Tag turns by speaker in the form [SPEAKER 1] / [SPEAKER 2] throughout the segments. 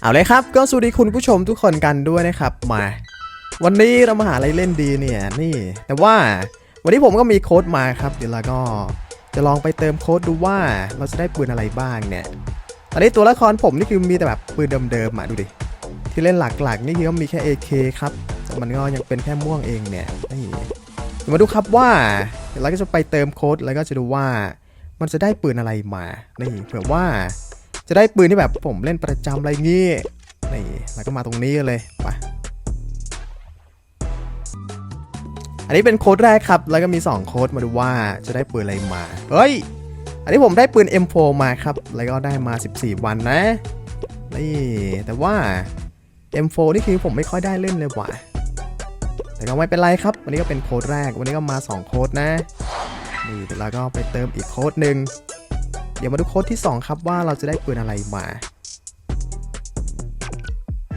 [SPEAKER 1] เอาเลยครับ ก็สวัสดีคุณผู้ชมทุกคนกันด้วยนะครับมา วันนี้เรามาหาอะไรเล่นดีเนี่ยนี่ แต่ว่าวันนี้ผมก็มีโค้ดมาครับ เดี๋ยวเราก็จะลองไปเติมโค้ดดูว่าเราจะได้ปืนอะไรบ้างเนี่ยตอนนี้ตัวละครผมนี่คือมีแต่แบบปืนเดิมๆอะดูดิที่เล่นหลักๆนี่คือมีแค่ AK ครับมันก็ยังเป็นแค่ม่วงเองเนี่ยนี่มาดูครับว่าเดี๋ยวเราก็จะไปเติมโค้ดแล้วก็จะดูว่ามันจะได้ปืนอะไรมา นี่เผื่อว่า จะได้ปืนที่แบบผมเล่นประจำอะไรงี้นี่แล้วก็มาตรงนี้เลยไปอันนี้เป็นโค้ดแรกครับ แล้วก็มี 2 โค้ดมาดูว่าจะได้ปืนอะไรมา เฮ้ย อันนี้ผมได้ปืน M4 มาครับ แล้วก็ได้มา 14 วันนะ นี่ แต่ว่า M4 นี่คือผมไม่ค่อยได้เล่นเลยว่ะ แต่ก็ไม่เป็นไรครับ วันนี้ก็เป็นโค้ดแรก วันนี้ก็มา 2 โค้ดนะ นี่เดี๋ยวเราก็ไปเติมอีกโค้ดหนึ่ง ดี๋ยวมาดูโค้ดที่ 2 ครับว่าเราจะได้ปืนอะไรมา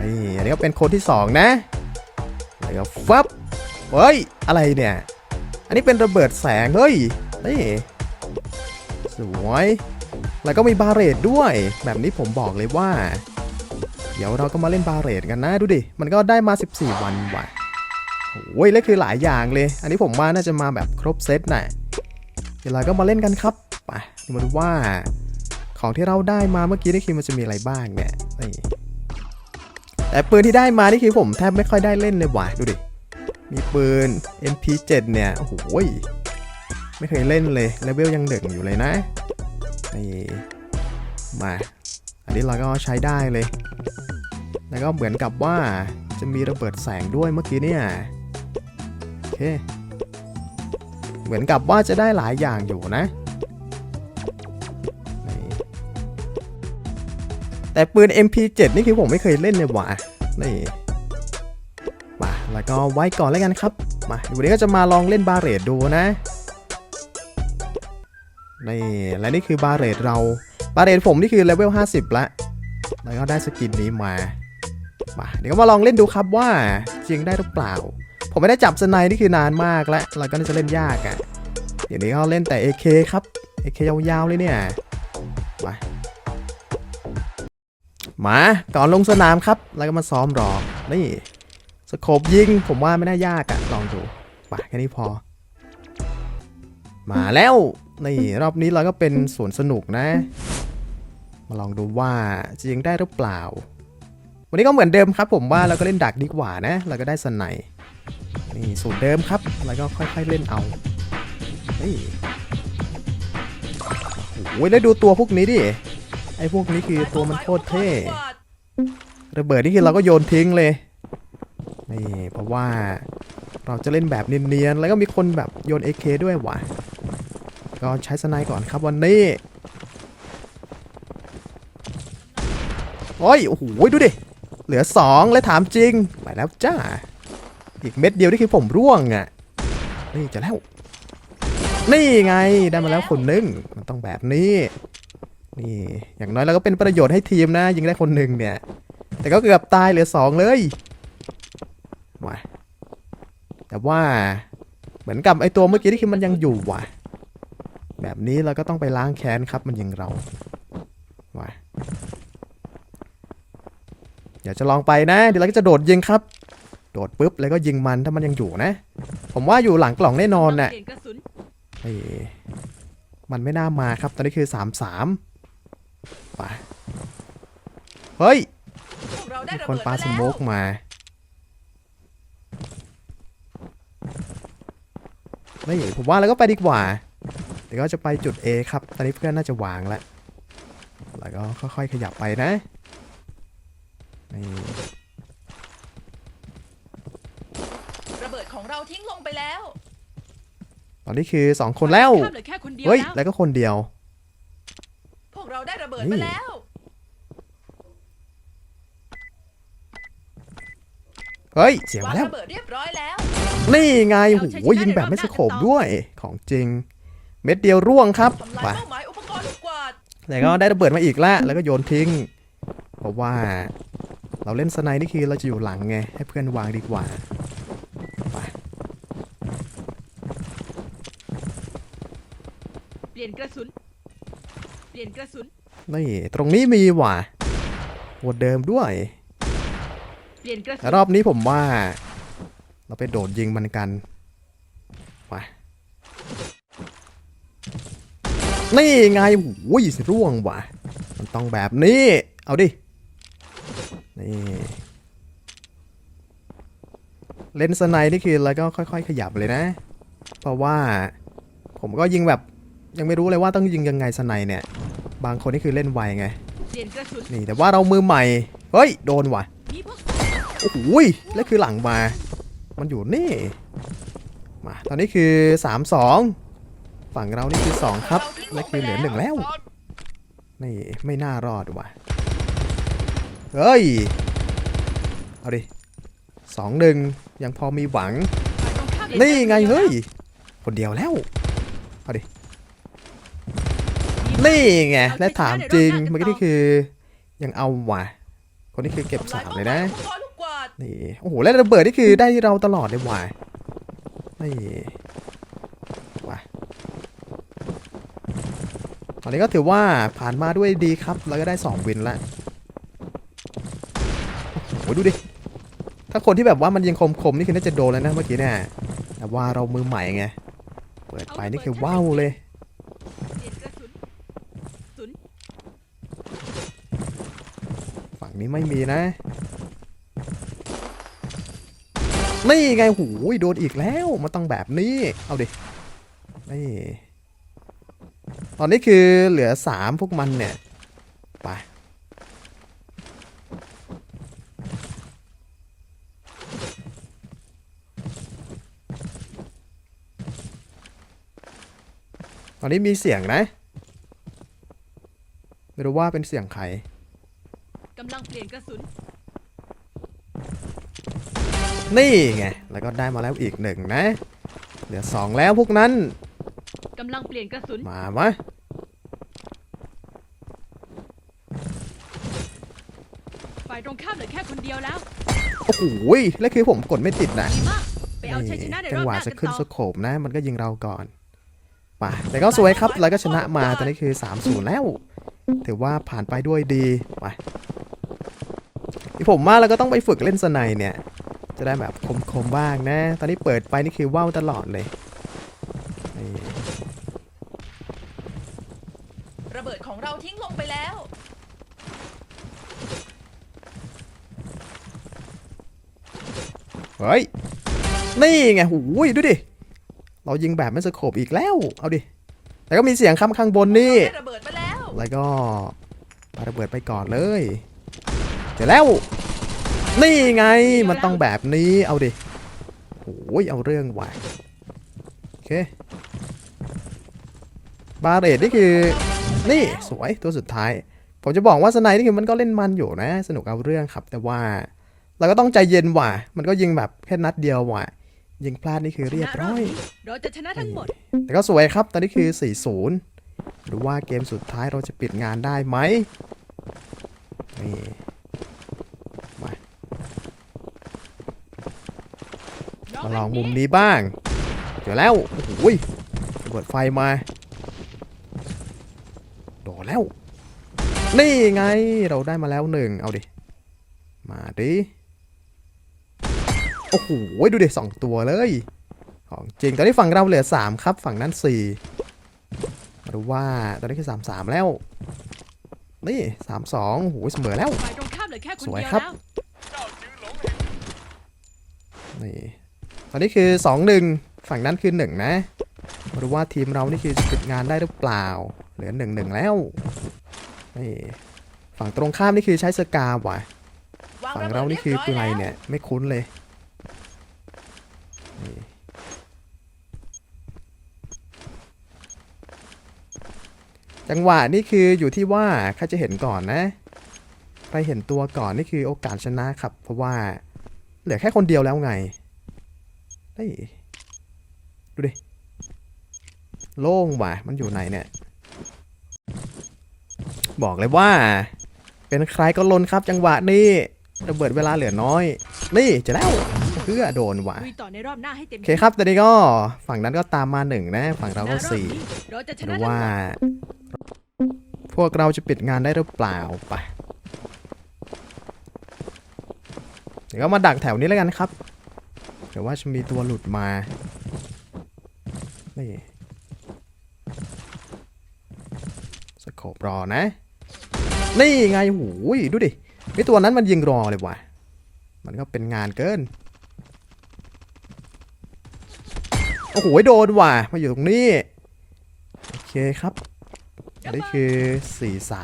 [SPEAKER 1] นี่อันนี้ก็เป็นโค้ดที่ 2 นะแล้วก็ฟับเฮ้ย อะไรเนี่ย อันนี้เป็นระเบิดแสง เฮ้ย นี่ สวย แล้วก็มีบาเรดด้วย แบบนี้ผมบอกเลยว่า เดี๋ยวเราก็มาเล่นบาเรดกันนะ ดูดิ มันก็ได้มา 14 วันว่ะโอ้ยแล้วคือหลายอย่างเลย อันนี้ผมว่าน่าจะมาแบบครบเซตน่ะเดี๋ยวเราก็มาเล่นกันครับ ดูมาดูว่าของที่เราได้มาเมื่อกี้นี่คือมันจะมีอะไรบ้างเนี่ยนี่แต่ปืนที่ได้มานี่คือผมแทบไม่ค่อยได้เล่นเลยว่ะดูดิ มีปืน MP7 เนี่ยโอ้โหไม่เคยเล่นเลยเลเวลยังหนึ่งอยู่เลยนะนี่มา อันนี้เราก็ใช้ได้เลย แล้วก็เหมือนกับว่าจะมีระเบิดแสงด้วยเมื่อกี้เนี่ยโอเค เหมือนกับว่าจะได้หลายอย่างอยู่นะ แต่ปืน MP7 นี่คือผมไม่เคยเล่นเลยว่ะนี่มาแล้วก็ไว้ก่อนแล้วกันครับ มาวันนี้ก็จะมาลองเล่นบาเรดดูนะนี่และนี่คือบาเรดเราบาเรดผมนี่คือเลเวล50ละแล้วก็ได้สกินนี้มามาเดี๋ยวก็มาลองเล่นดูครับว่าจริงได้หรือเปล่า ผมไม่ได้จับสไนนี่คือนานมากแล้วแล้วก็น่าจะเล่นยากอะ่ะเดี๋ยวนี้เขาเล่นแต่ AK ครับ AK ยาวๆเลยเนี่ยมา มาก่อนลงสนามครับ แล้วก็มาซ้อมรอ นี่สโคบยิง ผมว่าไม่น่ายากอะลองดูไปแค่นี้พอ มาแล้ว นี่รอบนี้เราก็เป็นสวนสนุกนะ มาลองดูว่าจะยิงได้หรือเปล่า วันนี้ก็เหมือนเดิมครับผมว่าเราก็เล่นดักดีกว่านะ เราก็ได้สไนนี่สูตรเดิมครับ แล้วก็ค่อยๆเล่นเอานี่โอ้ยแล้วดูตัวพวกนี้ดิ ไอ้พวกนี้คือตัวมันโคตรเท่ระเบิดนี่คือเราก็โยนทิ้งเลยนี่เพราะว่าเราจะเล่นแบบเนียนๆแล้วก็มีคนแบบโยน AK ด้วยว่ะก็ใช้สไนก่อนครับวันนี้โอ้ยโอ้โหดูดิ เหลือ 2 แล้วถามจริง ไปแล้วจ้า อีกเม็ดเดียวนี่คือผมร่วงอะ นี่จะแล้ว นี่ไงได้มาแล้วคนนึง มันต้องแบบนี้ นี่ อย่างน้อยเราก็เป็นประโยชน์ให้ทีมนะ ยิงได้คนหนึ่งเนี่ย แต่ก็เกือบตายเหลือ2เลยมาแต่ว่าเหมือนกับไอตัวเมื่อกี้ที่คือมันยังอยู่ว่ะ แบบนี้เราก็ต้องไปล้างแค้นครับมันยิงเราว่ะเดี๋ยวจะลองไปนะ เดี๋ยวเราก็จะโดดยิงครับ โดดปุ๊บแล้วก็ยิงมันถ้ามันยังอยู่นะ ผมว่าอยู่หลังกล่องแน่นอนน่ะ
[SPEAKER 2] เปลี่ยนกระสุน
[SPEAKER 1] เอ้ยมันไม่น่ามาครับ ตอนนี้คือสามสาม ไปเฮ้ย
[SPEAKER 2] พวกเราได้
[SPEAKER 1] มี
[SPEAKER 2] ระ
[SPEAKER 1] คน
[SPEAKER 2] เบิด
[SPEAKER 1] ปา
[SPEAKER 2] มา
[SPEAKER 1] ส
[SPEAKER 2] แล้ว
[SPEAKER 1] โมกมานี่ผมว่าเราก็ไปดีกว่า เดี๋ยวก็จะไปจุด A ครับ ตอนนี้เพื่อนน่าจะวางแล้ว แล้วก็ค่อยๆขยับไปนะนี่
[SPEAKER 2] ระเบิดของเราทิ้งลงไปแล้ว
[SPEAKER 1] ตอนนี้คือ 2 คนแล้ว
[SPEAKER 2] ข้ามเหลือแค่คนเดียว
[SPEAKER 1] เฮ้ย
[SPEAKER 2] แล้ว
[SPEAKER 1] แล้วก็คนเดียว
[SPEAKER 2] พว กเราได้ระเบิด
[SPEAKER 1] นี่
[SPEAKER 2] มาแล้ว
[SPEAKER 1] เฮ้ย เสียง
[SPEAKER 2] วาง
[SPEAKER 1] มาแล้ว
[SPEAKER 2] ระเบิดเรียบร้อยแล้ว
[SPEAKER 1] นี่ไงโอ้โหยิงแบบไม่สโคบด้วย ของจริง เม็ดเดียวร่วงครับ
[SPEAKER 2] ทำลาย
[SPEAKER 1] ไป
[SPEAKER 2] เป้าหมายอุปกรณ์ลูกกวาด
[SPEAKER 1] แล้วก็ได้ระเบิดมาอีกแล้วแล้วก็โยนทิ้ง เพราะว่าเราเล่นสไนด์นี่คือเราจะอยู่หลังไง ให้เพื่อนวางดีกว่าไป
[SPEAKER 2] เปลี่ยนกระสุน เปลี่ยนกระสุน
[SPEAKER 1] นี่ ตรงนี้มีว่ะโหดเดิมด้วย
[SPEAKER 3] ร
[SPEAKER 1] อบนี้ผมว่า เราไปโดดยิงมันกันไปนี่ไงโอ้ยร่วงว่ะ มันต้องแบบนี้ เอาดิ นี่ เลนส์สไนด์นี่คือแล้วก็ค่อย ๆ ขยับเลยนะ เพราะว่า ผมก็ยิงแบบยังไม่รู้เลยว่าต้องยิงยังไงสไนด์เนี่ย บางคนนี่คือเล่นไวไง
[SPEAKER 3] เปลี่ยนกระสุน
[SPEAKER 1] นี่แต่ว่าเรามือใหม่ เฮ้ย โดนว่ะ
[SPEAKER 3] มีพวก
[SPEAKER 1] โอ้โหยแล้วคือหลังมา มันอยู่นี่ มา ตอนนี้คือ 3 2 ฝั่งเรานี่คือ 2 ครับ และคือเหลือหนึ่งแล้ว นี่ ไม่น่ารอดว่ะ เฮ้ย เอาดิสองหนึ่งยังพอมีหวัง
[SPEAKER 3] ฝ่ายตรงข้าม
[SPEAKER 1] นี่ไงเฮ้ย คนเดียวแล้ว เอาดิ นี่ไง และถามจริงเมื่อกี้นี่คือยังเอาว่ะ คนนี้คือเก็บสามเลยนะ
[SPEAKER 2] ทำลายป้าหมายของลูกกวาด
[SPEAKER 1] นี่ โอ้โห แล้วระเบิดนี่คือได้ที่เราตลอดเลยว่ะ นี่ว่ะ ตอนนี้ก็ถือว่าผ่านมาด้วยดีครับ แล้วก็ได้2วินละ โอ้โห ดูดิ ถ้าคนที่แบบว่ามันยิงคมๆ นี่คือน่าจะโดนแล้วนะเมื่อกี้เนี่ยแต่ว่าเรามือใหม่ไง เปิดไปนี่คือว้าวเลย
[SPEAKER 3] เปลี่ยนกระสุนสุน
[SPEAKER 1] ฝั่ง นี้ไม่มีนะ นี่ไงหูยโดนอีกแล้วมันต้องแบบนี้ เอาดิ นี่ ตอนนี้คือเหลือสามพวกมันเนี่ย ไปตอนนี้มีเสียงนะ ไม่รู้ว่าเป็นเสียงใคร
[SPEAKER 3] เปลี่ยนกระสุน
[SPEAKER 1] นี่ไง แล้วก็ได้มาแล้วอีกหนึ่งนะ เหลือสองแล้วพวกนั้น
[SPEAKER 3] กำลังเปลี่ยนกระสุน
[SPEAKER 1] มามะ
[SPEAKER 3] ฝ่ายตรงข้ามเหลือแค่คนเดียวแล้ว
[SPEAKER 1] โอ้โหยแล้วคือผมกดไม่ติดนะ
[SPEAKER 3] ดีมาก ไปเอาชัยชนะใน
[SPEAKER 1] จั
[SPEAKER 3] รอบ
[SPEAKER 1] หวะ
[SPEAKER 3] หน้า
[SPEAKER 1] จะ
[SPEAKER 3] กัน
[SPEAKER 1] ขึ้น
[SPEAKER 3] ต่อ
[SPEAKER 1] สโคปนะ มันก็ยิงเราก่อนป่ะแต่ก็สวยครับ แล้วก็ชนะมาตอนนี้คือ 3 0 แล้ว ถือว่าผ่านไปด้วยดี ไปที่ ผมมาแล้วก็ต้องไปฝึกเล่นสไนด์เนี่ย จะได้แบบคมๆบ้างนะ ตอนนี้เปิดไปนี่คือว่าวตลอดเลยนี่
[SPEAKER 2] ระเบิดของเราทิ้งลงไปแล้ว
[SPEAKER 1] เฮ้ย นี่ไงหูยดูดิ เรายิงแบบไม่สโคปอีกแล้ว เอาดิ แต่ก็มีเสียงคำข้างบนนี่
[SPEAKER 2] ได้ระเบิดไปแล้ว
[SPEAKER 1] แล้วก็ปาระเบิดไปก่อนเลย เจอแล้ว นี่ไงมันต้องแบบนี้เอาดิโอ้ยเอาเรื่องว่ะโอเคบาเรตนี่คือนี่สวยตัวสุดท้าย ผมจะบอกว่าสไนด์นี่คือมันก็เล่นมันอยู่นะ สนุกเอาเรื่องครับ แต่ว่าเราก็ต้องใจเย็นว่ะ มันก็ยิงแบบแค่นัดเดียวว่ะ ยิงพลาดนี่คือเรียบร้อย
[SPEAKER 3] เราจะชนะทั้งหมด
[SPEAKER 1] แต่ก็สวยครับ ตอนนี้คือ 4-0 หรือว่าเกมสุดท้ายเราจะปิดงานได้ไหมนี่มา มาลองมุมนี้บ้างเจอแล้วโอ้โหยระเบิดไฟมาโดนแล้ว นี่ไงเราได้มาแล้วหนึ่งเอาดิ มาดิโอ้โหดูดิสองตัวเลย ของจริงตอนนี้ฝั่งเราเหลือ3ครับ ฝั่งนั้น4มาดูว่าตอนนี้คือ3 3แล้ว นี่3 2โอ้โหเสมอแล้ว
[SPEAKER 3] ฝ่ายตรงข้ามเหลือแค่คน
[SPEAKER 1] สวย
[SPEAKER 3] เดียว
[SPEAKER 1] ครับ
[SPEAKER 3] แล้ว
[SPEAKER 1] นี่ตอนนี้คือ2 1ฝั่งนั้นคือ1นะมาดูว่าทีมเรานี่คือจะปิดงานได้หรือเปล่า เหลือ1 1แล้วนี่ฝั่งตรงข้ามนี่คือใช้สกาว่ะ
[SPEAKER 2] วาง
[SPEAKER 1] ฝั่ง
[SPEAKER 2] เรา
[SPEAKER 1] นี่คือปืนอะไรเนี่ยไม่คุ้นเลยจังหวะนี่คืออยู่ที่ว่าใครจะเห็นก่อนนะใครเห็นตัวก่อนนี่คือโอกาสชนะครับ เพราะว่าเหลือแค่คนเดียวแล้วไง เฮ้ยดูดิ โล่งว่ะ มันอยู่ไหนเนี่ย บอกเลยว่า เป็นใครก็ลนครับจังหวะนี้ระเบิดเวลาเหลือน้อย นี่เจะแล้วเพื่อโดนว่ะ
[SPEAKER 3] ลุยต่อในรอบหน้าให้เต็ม
[SPEAKER 1] โอเคครับตอนนี้ก็ฝั่งนั้นก็ตามมาหนึ่งนะ ฝั่งเราก็
[SPEAKER 3] ณอบ
[SPEAKER 1] สี่
[SPEAKER 3] นี้เราจะช
[SPEAKER 1] หรื
[SPEAKER 3] นะ
[SPEAKER 1] อ
[SPEAKER 3] ทั้ง
[SPEAKER 1] ว่า
[SPEAKER 3] หมด
[SPEAKER 1] พวกเราจะปิดงานได้หรือเปล่าไปเดี๋ยวก็มาดักแถวนี้แล้วกันครับ เดี๋ยวว่าจะมีตัวหลุดมา นี่สโคปรอนะ นี่ไงหูยดูดิไอตัวนั้นมันยิงรอเลยว่ะ มันก็เป็นงานเกิน โอ้โหโดนว่ะ มาอยู่ตรงนี้ โอเคครับนนี้คือ4 3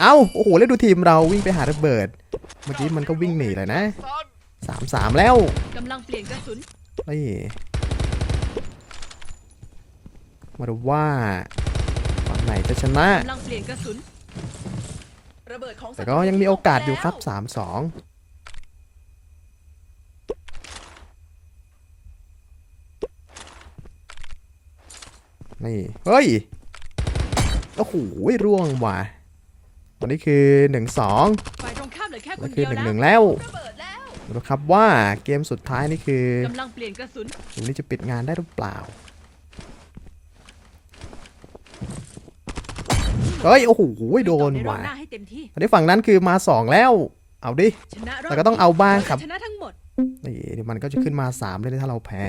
[SPEAKER 1] เอ้า โอ้โห แล้วดูทีมเราวิ่งไปหาระเบิด เมื่อกี้มันก็วิ่งหนีเลยนะ 3 3แล้ว
[SPEAKER 3] กำลังเปลี่ยนกระสุน
[SPEAKER 1] นี่มาดูว่าฝั่งไหนจะชนะ
[SPEAKER 3] กำลังเปลี่ยนกระสุน
[SPEAKER 2] ระเบิดของ
[SPEAKER 1] แต่ก็ยังมีโอกาสอยู่ครับ3 2นี่ เฮ้ย โอ้โหร่วงว่ะวันนี้คือ1 2
[SPEAKER 3] ฝ่ายตรงข้ามเหลือแค่ค
[SPEAKER 1] แล้ว
[SPEAKER 3] น
[SPEAKER 1] คือ
[SPEAKER 3] เดียว
[SPEAKER 1] 1
[SPEAKER 3] แล้ว
[SPEAKER 1] 1แล้ว
[SPEAKER 2] ระเบิ ดแล้ว
[SPEAKER 1] ดูครับว่าเกมสุดท้ายนี่คือกำ
[SPEAKER 3] ลังเปลี่ยนกระสุน
[SPEAKER 1] ตรงนี้จะปิดงานได้หรือเปล่า เฮ้ย โอ้โหโดน
[SPEAKER 3] ต่อใรอบ
[SPEAKER 1] ว่ะ
[SPEAKER 3] หน้าให้เต็มที่
[SPEAKER 1] อันนี้ฝั่งนั้นคือมา2แล้ว เอาดิ
[SPEAKER 3] ชนะรอบ
[SPEAKER 1] แต่ก็ต้องเอาบ้างครับ
[SPEAKER 3] ชนะทั้งหมด
[SPEAKER 1] นี่เดี๋ยวมันก็จะขึ้นมา3เลยนะถ้าเราแพ้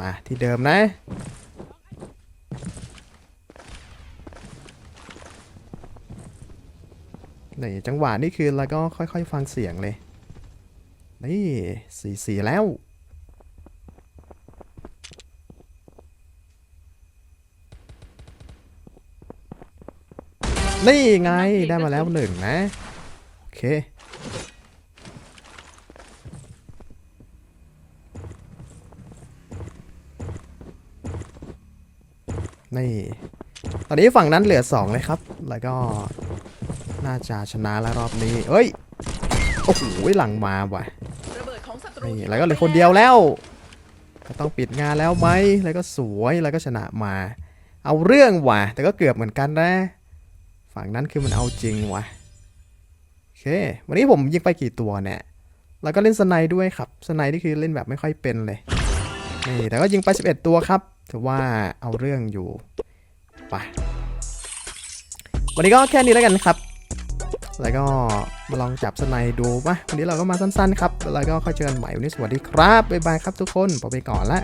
[SPEAKER 1] มาที่เดิมนะ นี่จังหวะนี่คือเราก็ค่อยๆ ฟังเสียงเลย นี่สี่สี่แล้ว นี่ไงได้มาแล้วหนึ่งนะ โอเคนี่ ตอนนี้ฝั่งนั้นเหลือสองเลยครับ แล้วก็ น่าจะชนะแล้วรอบนี้ เอ้ย โอ้โหหลังมาว่ะ
[SPEAKER 2] ระเบิดของศัตรู
[SPEAKER 1] นี่แล้วก็เหลือคนเดียวแล้วก็ต้องปิดงานแล้วไหม แล้วก็สวยแล้วก็ชนะมา เอาเรื่องว่ะ แต่ก็เกือบเหมือนกันนะ ฝั่งนั้นคือมันเอาจริงว่ะ โอเค วันนี้ผมยิงไปกี่ตัวเนี่ย แล้วก็เล่นสไนด์ด้วยครับ สไนด์นี่คือเล่นแบบไม่ค่อยเป็นเลย นี่ แต่ก็ยิงไป 11 ตัวครับ ถือว่าเอาเรื่องอยู่ ไป วันนี้ก็แค่นี้แล้วกันครับ แล้วก็มาลองจับสไนด์ดูมาวันนี้เราก็มาสั้นๆครับ แล้วก็ค่อยเจอกันใหม่วันนี้สวัสดีครับ บ๊ายบายครับทุกคนผมไปก่อนละ